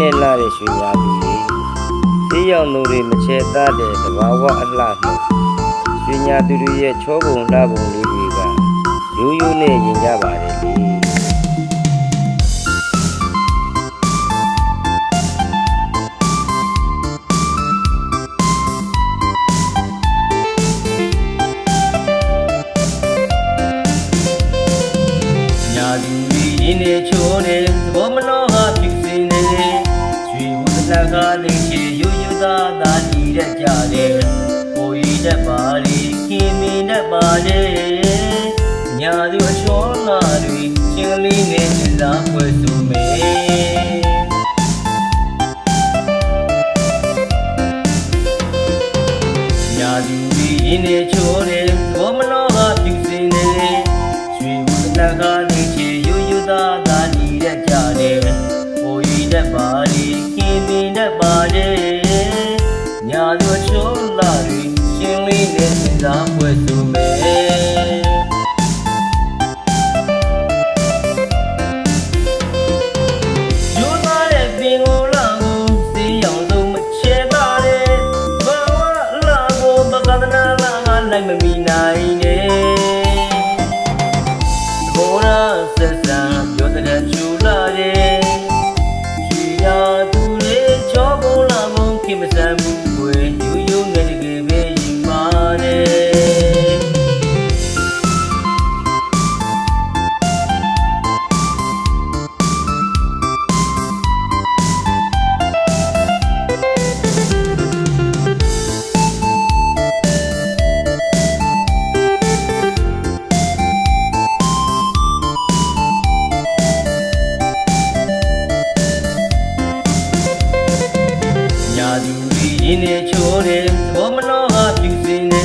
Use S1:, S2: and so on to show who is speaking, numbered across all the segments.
S1: နဲ့လာတဲ့ရွှေညာသူတွေဆေးရောင်သူတွေမချဲသားတဲ့သဘာဝအလှမှုရွှေညာသူတွေရဲ့ချောပုံလှပုံလေးတွေကရိုးရိုးနဲ့ရင်ကြပါတယ်လေ
S2: ညာသူတွေရင်းနေချိုးနေသဘောမနှော ကလေးချေယူယူသားသားတည်ရက်ကြတယ်။ကိုရီတတ်ပါလေခင်မင်းတတ်ပါလေညာသူအချောလာတွေချင်းလေးနဲ့စင်စားဖွဲ့ဆိုမေညာသူတွေရင်းနေချိုးနေသဘောမနှောဟာဖြစ်စင်းနေရွှေဝဒနာက င်းတတ်ပါလေညာသူအချောလာတွေချင်းလေးနဲ့စင်စားဖွဲ့ဆိုမေယူလာတဲ့ပင်ကိုလာကိုစီရောင်ဆုံးမချဲတာတဲ့ဘာဝလာကိုပကဒနာလာငါလိုက်မမီနိုင်နဲ့ဘောရာဆက်ဆံပြောတဲ့ချူ င်းနေချိုးတယ်သဘောမနှောဟာပြူစင်နေ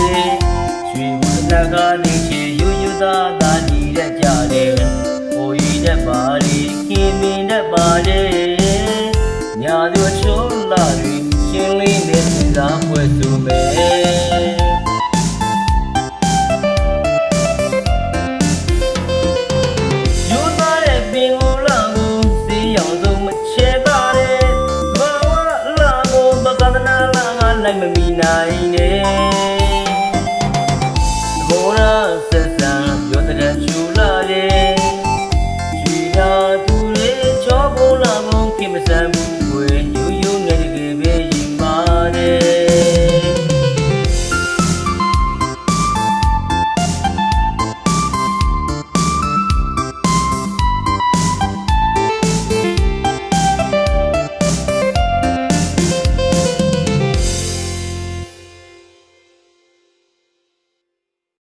S2: ရွှေဝဒနာကလေးချေယူယူသားသားညီရက်ကြတယ်ဟိုရီတတ်ပါလေခင်မင်းတတ်ပါလေညာသူအချိုးလာတွေရှင်းလေးနဲ့စင်စားပွဲဆိုမယ် ဆက်ဆံရောတရံချူလာတယ်ချီရာသူတွေချောပေါ်လာကုန်ခင်မဆန်